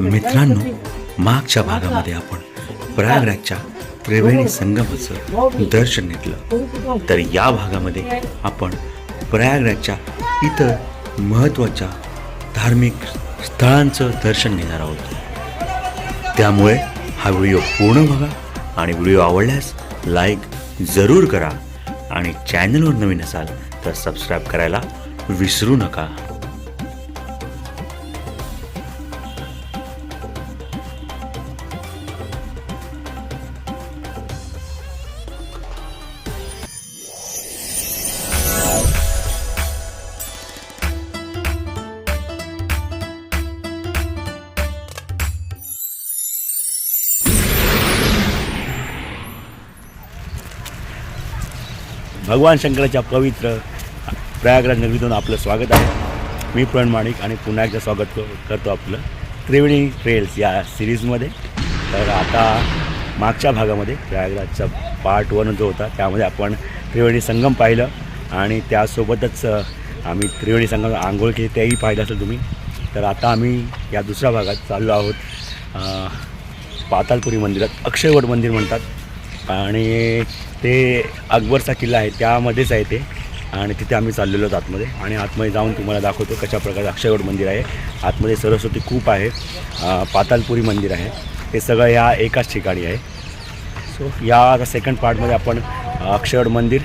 मित्रांनो मागच्या भागामध्ये आपण प्रयागराजच्या त्रिवेणी संगमाचं दर्शन घेतलं. तर या भागामध्ये आपण प्रयागराजच्या इतर महत्त्वाच्या धार्मिक स्थळांचं दर्शन घेणार आहोत. त्यामुळे हा व्हिडिओ पूर्ण बघा आणि व्हिडिओ आवडल्यास लाईक जरूर करा आणि चॅनलवर नवीन असाल तर सबस्क्राईब करायला विसरू नका. भगवान शंकराच्या पवित्र प्रयागराज नगरीतून आपलं स्वागत आहे. मी प्रण माणिक आणि पुन्हा एकदा स्वागत करतो आपलं त्रिवेणी ट्रेल्स या सिरीजमध्ये तर आता मागच्या भागामध्ये प्रयागराजचा पार्ट वन जो होता त्यामध्ये आपण त्रिवेणी संगम पाहिलं आणि त्यासोबतच आम्ही त्रिवेणी संगम आंघोळ केली तेही पाहिलं असेल तुम्ही. तर आता आम्ही या दुसऱ्या भागात चाललो आहोत. पातालपुरी मंदिरात अक्षयवट मंदिर म्हणतात. आणि ते अकबरचा किल्ला आहे त्यामध्येच आहे ते. आणि तिथे आम्ही चाललेलो आहोत आतमध्ये. आणि आतमध्ये जाऊन तुम्हाला दाखवतो कशा प्रकारे अक्षयवट मंदिर आहे. आतमध्ये सरस्वती खूप आहे. पातालपुरी मंदिर आहे. हे सगळं या एकाच ठिकाणी आहे. सो या सेकंड पार्टमध्ये आपण अक्षयवट मंदिर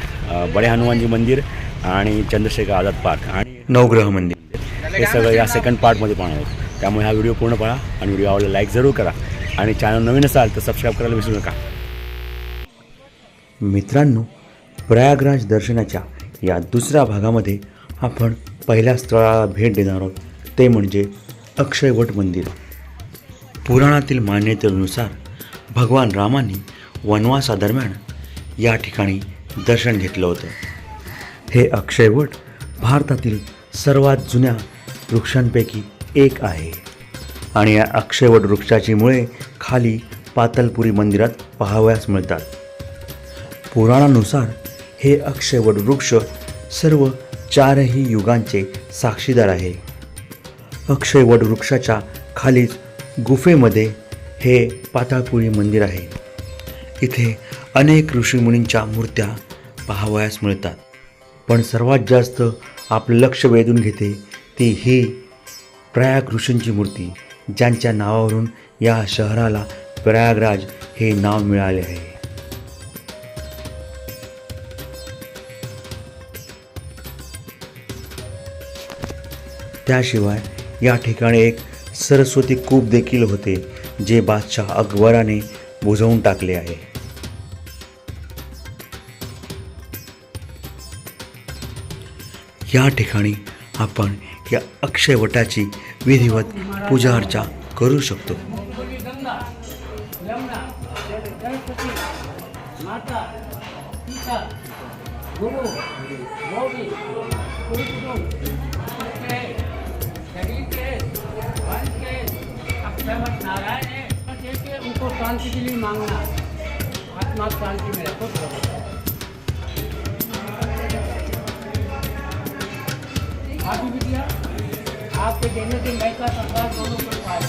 बडे हनुमानजी मंदिर आणि चंद्रशेखर आझाद पार्क आणि नवग्रह मंदिर. हे सगळं या सेकंड पार्टमध्ये पाहणार आहोत. त्यामुळे हा व्हिडिओ पूर्ण पहा आणि व्हिडिओ आवडला लाईक जरूर करा. आणि चॅनल नवीन असाल तर सबस्क्राईब करायला विसरू नका. मित्रांनो प्रयागराज दर्शनाच्या या दुसऱ्या भागामध्ये आपण पहिल्या स्थळाला भेट देणार आहोत. ते म्हणजे अक्षयवट मंदिर. पुराणातील मान्यतेनुसार भगवान रामाने वनवासादरम्यान या ठिकाणी दर्शन घेतलं होतं. हे अक्षयवट भारतातील सर्वात जुन्या वृक्षांपैकी एक आहे. आणि या अक्षयवट वृक्षाची मुळे खाली पातलपुरी मंदिरात पाहावयास मिळतात. पुराणानुसार हे अक्षयवट वृक्ष सर्व चारही युगांचे साक्षीदार आहे. अक्षयवट वृक्षाच्या खालीच गुफेमध्ये हे पाताळपुरी मंदिर आहे. इथे अनेक ऋषीमुनींच्या मूर्त्या पाहावयास मिळतात. पण सर्वात जास्त आपलं लक्ष वेधून घेते ती ही प्रयाग ऋषींची मूर्ती ज्यांच्या नावावरून या शहराला प्रयागराज हे नाव मिळाले आहे. त्याशिवाय या ठिकाणी एक सरस्वती कूप देखील होते जे बादशाह अकबराने बुजवून टाकले आहे. या ठिकाणी आपण या अक्षयवटाची विधिवत पूजा अर्चा करू शकतो. नारायण है बस एक है, उनको शांति के लिए मांगना आत्मा शांति मिले खुश रहो अभी आपके देने से मैं का सरकार दोनों को पाए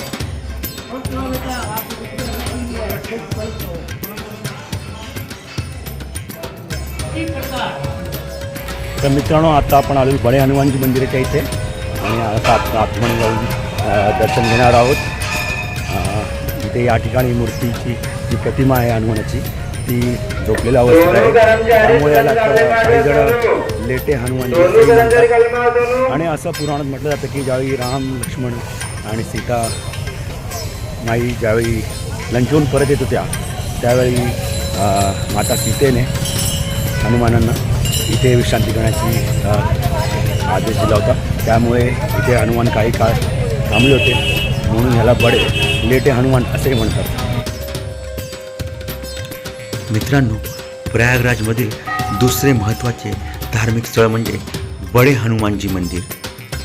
और क्यों बेटा आपको कितने नहीं दिया खुद खुश हो इस प्रकार तर मित्रांनो आता आपण आलो बडे हनुमानजी मंदिराच्या इथे. आणि आता आपण आतमध्ये दर्शन घेणार आहोत. इथे या ठिकाणी मूर्तीची जी प्रतिमा आहे हनुमानाची ती झोपलेल्या अवस्थेत आहे. त्यामुळे याला काही जण लेटे म्हणतात. आणि असं पुराणात म्हटलं जातं की ज्यावेळी राम लक्ष्मण आणि सीता माई ज्यावेळी लंकेहून परत येत होत्या त्यावेळी माता सीतेने हनुमानांना इथे विश्रांती करण्याची आदेश दिला होता. त्यामुळे इथे हनुमान काही काळ थांबले होते. म्हणून ह्याला बडे लेटे हनुमान असेही म्हणतात. मित्रांनो प्रयागराजमधील दुसरे महत्त्वाचे धार्मिक स्थळ म्हणजे बडे हनुमानजी मंदिर.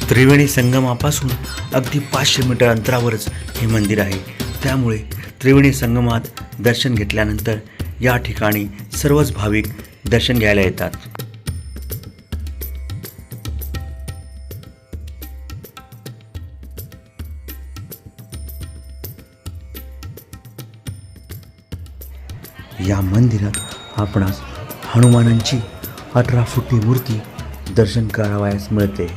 त्रिवेणी संगमापासून अगदी पाचशे मीटर अंतरावरच हे मंदिर आहे. त्यामुळे त्रिवेणी संगमात दर्शन घेतल्यानंतर या ठिकाणी सर्वच भाविक दर्शन घ्यायला येतात. या मंदिरात आपणास हनुमानांची अठरा फुटी मूर्ती दर्शन करावयास मिळते.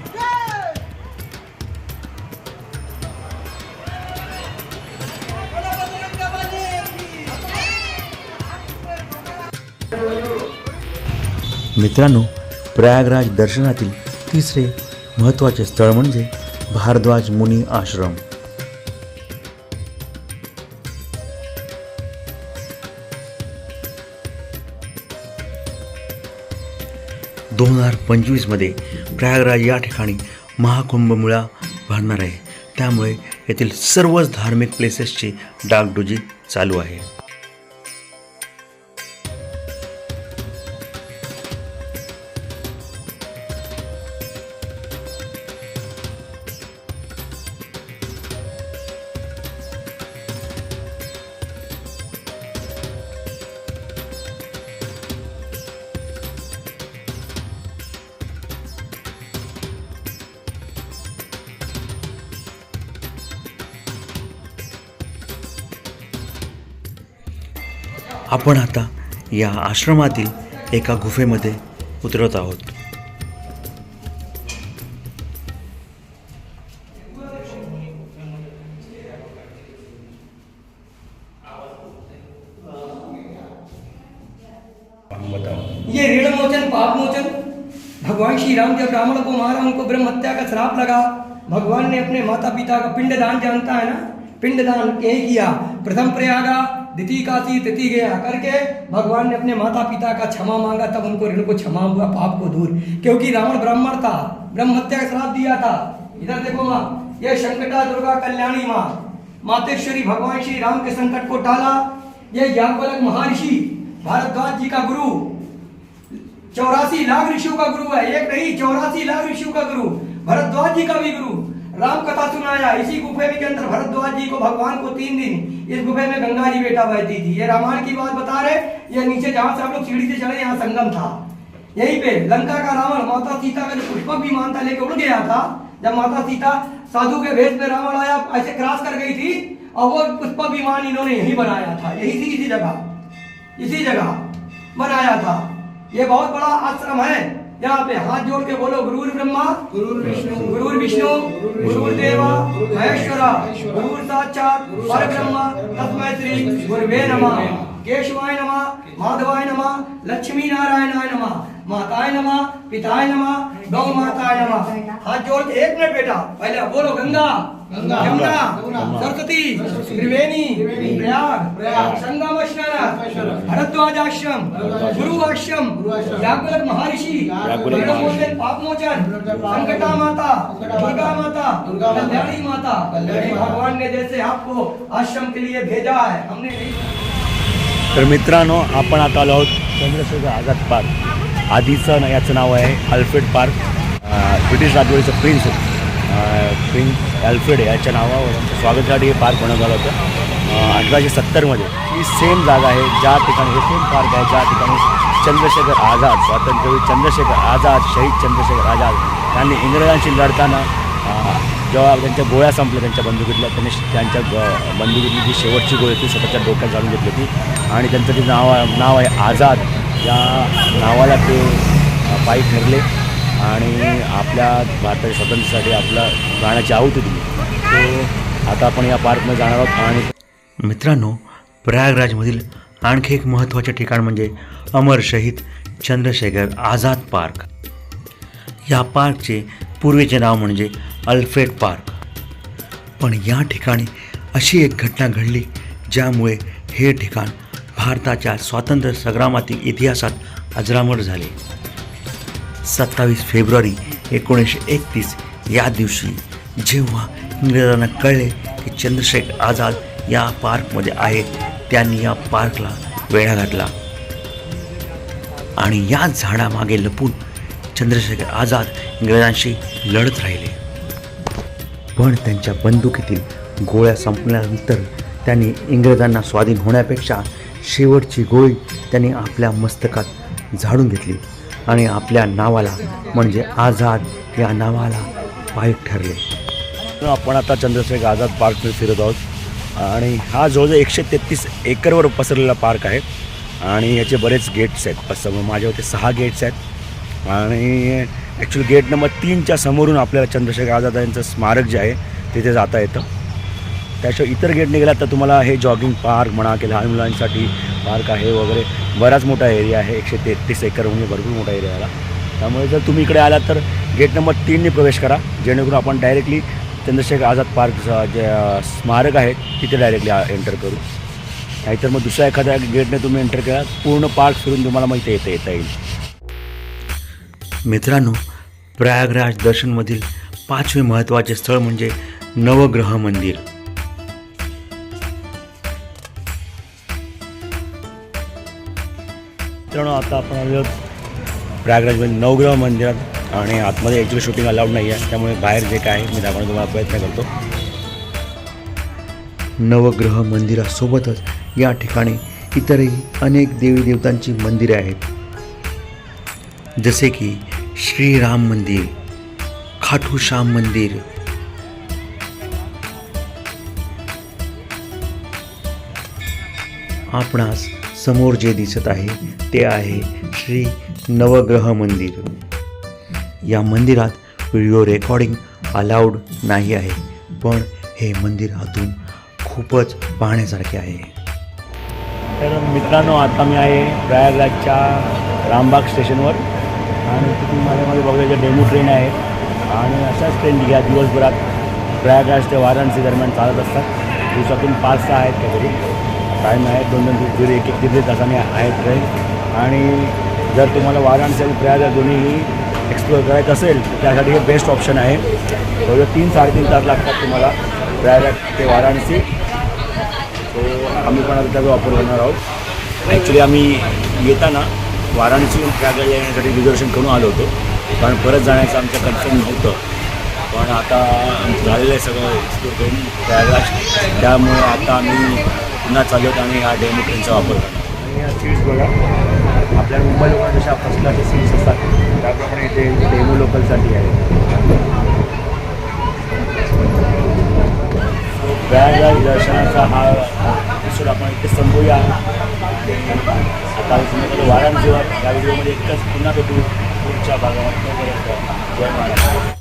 मित्रांनो प्रयागराज दर्शनातील तिसरे महत्त्वाचे स्थळ म्हणजे भारद्वाज मुनी आश्रम. दोन हजार पंचवीसमध्ये प्रयागराज या ठिकाणी महाकुंभमेळा भरणार आहे. त्यामुळे येथील सर्वच धार्मिक प्लेसेसची डागडुजी चालू आहे. आपण आता या आश्रमातील एका गुफेमध्ये उतरत आहोत. ये ऋण मोचन पाप मोचन भगवान श्री राम जब ब्राह्मण को मारा उनको ब्रह्म हत्या का श्राप लगा। भगवान ने अपने माता पिता का पिंडदान जानता है ना? पिंडदान यही किया प्रथम प्रयागा द्वितीय काशी तृतीय गया करके भगवान ने अपने माता पिता का क्षमा मांगा, तब उनको ऋण को क्षमा हुआ, पाप को दूर। क्योंकि रावण ब्राह्मण था ब्रह्म हत्या का श्राप दिया था। इधर देखो माँ, ये संकटा दुर्गा कल्याणी माँ, मातेश्वरी भगवान श्री राम के संकट को टाला। ये याज्ञवल्क महर्षि, भारद्वाज जी का गुरु, चौरासी लाख ऋषियों का गुरु है। एक नहीं, चौरासी लाख ऋषियों का गुरु, भरद्वाज जी का भी गुरु। राम कथा सुनाया इसी गुफे के अंदर भरद्वाज जी को भगवान को तीन दिन इस गुफे में गंगा जी बेटा बहती थी ये रामायण की बात बता रहे, ये नीचे जहाँ से आप लोग सीढ़ी से चले यहाँ संगम था। यहीं पे लंका का रावण माता सीता का जो पुष्पक विमान था लेके उड़ गया था, जब माता सीता साधु के भेष में रावण आया, ऐसे क्रॉस कर गई थी, और वो पुष्पक विमान इन्होंने यही बनाया था। यही थी इसी जगह इसी जगह बनाया था। ये बहुत बड़ा आश्रम है। यहाँ पे हाथ जोड़ के बोलो गुरुर ब्रह्मा गुरुर विष्णु गुरुर विष्णु गुरुर देवा महेश्वरा गुरुर साक्षात पर ब्रह्मा तस्मै श्री गुरुवे नमः केशवाय नमः माधवाय नमः लक्ष्मी नारायणाय नमः माताय नमः पिताय नमः गौ माताय नमः। हाथ जोड़ के एक मिनट बेटा पहले बोलो गंगा यमुना सरस्वती त्रिवेणी प्रयाग संगम स्नान भरद्वाज आश्रम गुरु आश्रम याज्ञवल्क महर्षि. याज्ञवल्क ऋण मोचन पाप. मोचन संकटा माता दुर्गा माता कल्याणी माता भगवान ने जैसे आपको आश्रम के लिए भेजा है. हमने नहीं तर मित्रांनो आपण आता आलो आहोत चंद्रशेखर आझाद पार्क. आधीचं याचं नाव आहे अल्फ्रेड पार्क. ब्रिटिश राजवटीचं प्रिन्स प्रिन्स अल्फ्रेड याच्या नावावर स्वागतासाठी हे पार्क बनवलं होतं. अठराशे सत्तरमध्ये ही सेम जागा आहे. ज्या ठिकाणी हे सेम पार्क आहे ज्या ठिकाणी चंद्रशेखर आझाद स्वातंत्र्यवीर चंद्रशेखर आझाद शहीद चंद्रशेखर आझाद यांनी इंग्रजांशी लढताना जेव्हा त्यांच्या गोळ्या संपल्या त्यांच्या बंदुकीतल्या त्यांनी श- त्यांच्या बंदुकीतली जी शेवटची गोळी होती स्वतःच्या डोक्यात जाणून घेतली होती. आणि त्यांचं जे नाव नाव आहे आझाद या नावाला ते पायी ठरले. आणि आपल्या भारताच्या स्वातंत्र्यासाठी आपला गाण्याची आहुती दिली. तो आता आपण या पार्कमध्ये जाणार आहोत. आणि मित्रांनो प्रयागराजमधील आणखी एक महत्त्वाचे ठिकाण म्हणजे अमर शहीद चंद्रशेखर आझाद पार्क. या पार्कचे पूर्वीचे नाव म्हणजे अल्फ्रेड पार्क. पण या ठिकाणी अशी एक घटना घडली ज्यामुळे हे ठिकाण भारताच्या स्वातंत्र्य संग्रामातील इतिहासात अजरामर झाले. सत्तावीस फेब्रुवारी एकोणीसशे एकतीस या दिवशी जेव्हा इंग्रजांना कळले की चंद्रशेखर आझाद या पार्कमध्ये आहेत त्यांनी या पार्कला वेढा घातला. आणि या झाडामागे लपून चंद्रशेखर आझाद इंग्रजांशी लढत राहिले. पण त्यांच्या बंदुकीतील गोळ्या संपल्यानंतर त्यांनी इंग्रजांना स्वाधीन होण्यापेक्षा शेवटची गोळी त्यांनी आपल्या मस्तकात झाडून घेतली. आणि आपल्या नावाला म्हणजे आझाद या नावाला पायक ठरले. आपण आता चंद्रशेखर आझाद पार्कमध्ये फिरत आहोत. आणि हा जवळजवळ एकशे तेहतीस एकरवर पसरलेला पार्क आहे. आणि याचे बरेच गेट्स आहेत. असं माझ्या होते सहा गेट्स आहेत. आणि ॲक्च्युली गेट नंबर तीनच्या समोरून आपल्याला चंद्रशेखर आझाद यांचं स्मारक जे आहे तिथे जाता येतं. त्याशिवाय इतर गेटने गेलात तर तुम्हाला हे जॉगिंग पार्क म्हणा की लहान मुलांसाठी पार्क आहे वगैरे बराच मोठा एरिया आहे. एकशे तेहतीस एकर म्हणजे भरपूर मोठा एरिया आला त्यामुळे जर तुम्ही इकडे आलात तर गेट नंबर तीनने प्रवेश करा. जेणेकरून आपण डायरेक्टली चंद्रशेखर आझाद पार्क जे स्मारक आहे तिथे डायरेक्टली एंटर करू. नाहीतर मग दुसऱ्या एखाद्या गेटने तुम्ही एंटर केला पूर्ण पार्क फिरून तुम्हाला माहिती येता येता येईल. मित्रांनो प्रयागराज दर्शनमधील पाचवे महत्त्वाचे स्थळ म्हणजे नवग्रह मंदिर. मित्रांनो आता आपण आलो प्रयागराजमध्ये नवग्रह मंदिरात. आणि आतमध्ये ॲक्च्युली शूटिंग अलाउड नाही आहे त्यामुळे बाहेर जे काय मी दाखवण्याचा तुम्हाला प्रयत्न करतो. नवग्रह मंदिरासोबतच या ठिकाणी इतरही अनेक देवी देवतांची मंदिरे आहेत. जसे की श्रीराम मंदिर खाटू श्याम मंदिर आपणास समोर जे दिसत आहे ते आहे श्री नवग्रह मंदिर. या मंदिरात व्हिडिओ रेकॉर्डिंग अलाउड नाही आहे. पण हे मंदिर आतून खूपच पाहण्यासारखे आहे. तर मित्रांनो आता मी आहे प्रयागराजच्या रामबाग स्टेशनवर. आणि तिथून माझ्यामध्ये बघायच्या डेमो ट्रेन आहे. आणि अशाच ट्रेन या दिवसभरात प्रयागराज ते वाराणसी दरम्यान चालत असतात. दिवसातून पाच सहा आहेत काहीतरी. टाईम आहे दोन दोन दीड एक एक दीड तासाने आहेत ट्रेन आणि जर तुम्हाला वाराणसी आणि प्रयागराज दोन्हीही एक्सप्लोअर करायचं असेल तर त्यासाठी हे बेस्ट ऑप्शन आहे. जवळजवळ तीन साडेतीन तास लागतात तुम्हाला. प्रयागराज ते वाराणसी. सो आम्ही पण आता त्याचा वापर करणार आहोत. ॲक्च्युली आम्ही येताना वाराणसीहून प्रयागराज येण्यासाठी रिझर्वेशन करून आलो होतो. कारण परत जाण्याचं आमचं कन्फर्म नव्हतं. पण आता आमचं झालेलं आहे सगळं एक्सप्लोर करून प्रयागराज. त्यामुळे आता आम्ही पुन्हा चालू आणि हा डेमो ट्रेनचा वापर करणार आणि या सीट्स बघा. आपल्या मुंबई लोकांना जशा फर्स्ट क्लासच्या सीट्स असतात. त्याप्रमाणे इथे डेमो लोकलसाठी आहे. प्रयागराज दर्शनाचा हा एपिसोड आपण इथे संपूया आता तुम्ही या व्हिडिओमध्ये एकच पुन्हा भेटू. पुढच्या भागामध्ये जय महाराज.